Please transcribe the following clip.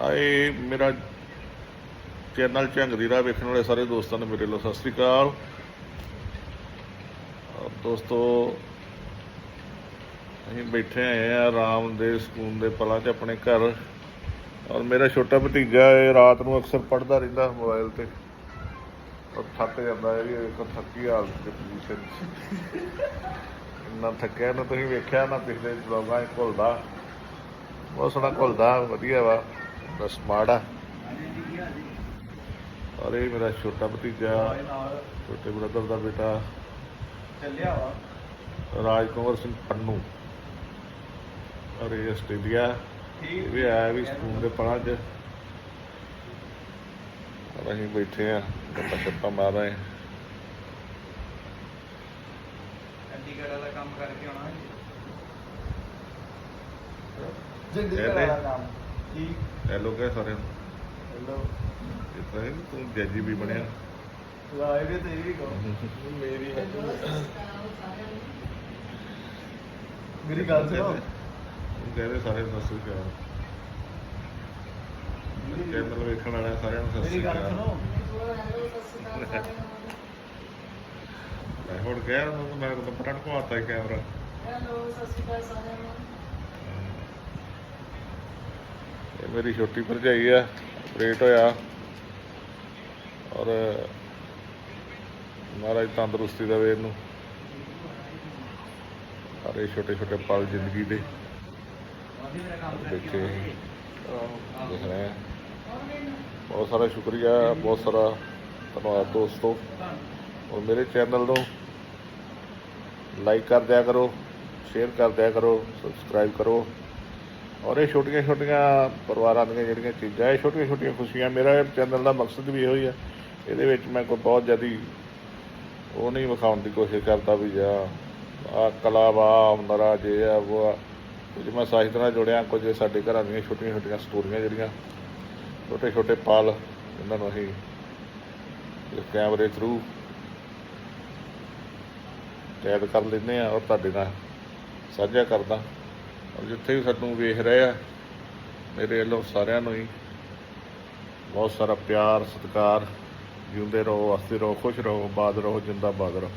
ਆਏ ਮੇਰਾ ਚੈਨਲ ਝੰਗਦੀ ਰਾਹ ਵੇਖਣ ਵਾਲੇ ਸਾਰੇ ਦੋਸਤਾਂ ਨੂੰ ਮੇਰੇ ਵੱਲੋਂ ਸਤਿ ਸ੍ਰੀ ਅਕਾਲ। ਔਰ ਦੋਸਤੋ, ਅਸੀਂ ਬੈਠੇ ਆਏ ਆ ਆਰਾਮ ਦੇ ਸਕੂਨ ਦੇ ਪਲਾਂ 'ਚ ਆਪਣੇ ਘਰ। ਔਰ ਮੇਰਾ ਛੋਟਾ ਭਤੀਜਾ ਇਹ ਰਾਤ ਨੂੰ ਅਕਸਰ ਪੜਦਾ ਰਹਿੰਦਾ ਮੋਬਾਈਲ ਤੇ। ਔਰ ਥੱਕ ਜਾਂਦਾ ਹੈ ਵੀ ਇੱਕ ਥੱਕੀ ਹਾਲਤ ਦੇ ਪੋਜੀਸ਼ਨ ਇੰਨਾ ਥੱਕਿਆ ਨਾ ਤੁਸੀਂ ਵੇਖਿਆ ਨਾ ਪਿਛਲੇ ਵਲੋਗਾਂ 'ਚ ਘੁਲਦਾ। ਬਹੁਤ ਸੋਹਣਾ ਘੁਲਦਾ, ਵਧੀਆ ਵਾ। ਬਸ ਮਾੜਾ ਔਰ ਇਹ ਮੇਰਾ ਛੋਟਾ ਭਤੀਜਾ ਛੋਟੇ ਬ੍ਰਦਰ ਦਾ ਬੇਟਾ। ਚੱਲਿਆ ਵਾ। ਰਾਜ ਕੁੰਵਰ ਸਿੰਘ ਪੰਨੂ। ਔਰ ਇਹ ਆਸਟ੍ਰੇਲੀਆ। ਵੀ ਆਇਆ ਵੀ ਸਕੂਲ ਦੇ ਪੜਾਂ 'ਚ। ਔਰ ਅਸੀਂ ਬੈਠੇ ਆ ਗੱਪਾਂ ਸ਼ੱਪਾਂ ਮਾਰ ਰਹੇ ਹਾਂ। ਚੰਡੀਗੜ੍ਹ ਵਾਲਾ ਕੰਮ ਕਰਕੇ ਆਉਣਾ ਹੈ। ਚੰਡੀਗੜ੍ਹ ਵਾਲਾ ਕੰਮ। ਹੈਲੋ ਕਹੇ ਸਾਰਿਆਂ ਨੂੰ? ਹੈਲੋ ਇਸ ਤਰ੍ਹਾਂ ਤੂੰ ਜੱਜੀ ਵੀ ਬਣਿਆ। ਲਾਈਵ ਤੇ ਵੀ ਕਹੋ ਮੇਰੀ ਹੈ ਮੇਰੀ ਗੱਲ ਸੁਣੋ। ਤੂੰ ਕਹਦੇ ਸਾਰੇ ਨੂੰ ਸ੍ਰੀ ਅਕਾਲ। ਚੈਨਲ ਵੇਖਣ ਵਾਲਿਆਂ ਸਾਰਿਆਂ ਨੂੰ ਅਕਾਲ। ਸੁਣੋ। ਮੈਂ ਹੁਣ ਕਹਿ ਰਿਹਾ ਹਾਂ ਮੈਂ ਤਾਂ ਪਟਣ ਘਵਾਤਾ ਕੈਮਰਾ। ਇਹ ਮੇਰੀ ਛੋਟੀ ਭਰਜਾਈ ਆ ਆਪਰੇਟ ਹੋਇਆ। ਔਰ ਮਹਾਰਾਜ ਤੰਦਰੁਸਤੀ ਦੇਵੇ ਇਹਨੂੰ। ਸਾਰੇ ਛੋਟੇ ਛੋਟੇ ਪਲ ਜ਼ਿੰਦਗੀ ਦੇ। ਦੇਖੇ। ਦੇਖ ਰਹੇ ਹਾਂ। ਬਹੁਤ ਸਾਰਾ ਸ਼ੁਕਰੀਆ, ਬਹੁਤ ਸਾਰਾ ਧੰਨਵਾਦ ਦੋਸਤੋ। ਔਰ ਮੇਰੇ ਚੈਨਲ ਨੂੰ ਲਾਈਕ ਕਰ ਦਿਆ ਕਰੋ, ਸ਼ੇਅਰ ਕਰ ਦਿਆ ਕਰੋ, ਸਬਸਕ੍ਰਾਈਬ ਕਰੋ। ਔਰ ਇਹ ਛੋਟੀਆਂ ਛੋਟੀਆਂ ਪਰਿਵਾਰਾਂ ਦੀਆਂ ਜਿਹੜੀਆਂ ਚੀਜ਼ਾਂ, ਇਹ ਛੋਟੀਆਂ ਛੋਟੀਆਂ ਖੁਸ਼ੀਆਂ, ਮੇਰਾ ਚੈਨਲ ਦਾ ਮਕਸਦ ਵੀ ਇਹੋ ਹੀ ਹੈ ਇਹਦੇ ਵਿੱਚ ਮੈਂ ਕੋਈ ਬਹੁਤ ਜ਼ਿਆਦੀ ਉਹ ਨਹੀਂ ਵਿਖਾਉਣ ਦੀ ਕੋਸ਼ਿਸ਼ ਕਰਦਾ ਵੀ ਜਾਂ ਆ ਕਲਾ ਵਾ ਹੁਨਰਾ ਜੇ ਆ, ਉਹ ਆ। ਕੁਝ ਮੈਂ ਸਾਹਿਤ ਨਾਲ ਜੁੜਿਆ, ਕੁਝ ਸਾਡੇ ਘਰਾਂ ਦੀਆਂ ਛੋਟੀਆਂ ਛੋਟੀਆਂ ਸਟੋਰੀਆਂ ਜਿਹੜੀਆਂ, ਛੋਟੇ ਛੋਟੇ ਪਲ ਇਹਨਾਂ ਨੂੰ ਅਸੀਂ ਇਸ ਕੈਮਰੇ ਥਰੂ ਕੈਦ ਕਰ ਲੈਂਦੇ ਆ ਔਰ ਤੁਹਾਡੇ ਨਾਲ ਸਾਂਝਾ ਕਰਦਾ। ਔਰ ਜਿੱਥੇ ਵੀ ਸਾਨੂੰ ਵੇਖ ਰਹੇ ਆ, ਮੇਰੇ ਵੱਲੋਂ ਸਾਰਿਆਂ ਨੂੰ ਹੀ ਬਹੁਤ ਸਾਰਾ ਪਿਆਰ, ਸਤਿਕਾਰ, ਜਿਉਂਦੇ ਰਹੋ, ਹੱਸਦੇ ਰਹੋ, ਖੁਸ਼ ਰਹੋ ਬਾਦ ਰਹੋ, ਜਿੰਦਾਬਾਦ ਰਹੋ।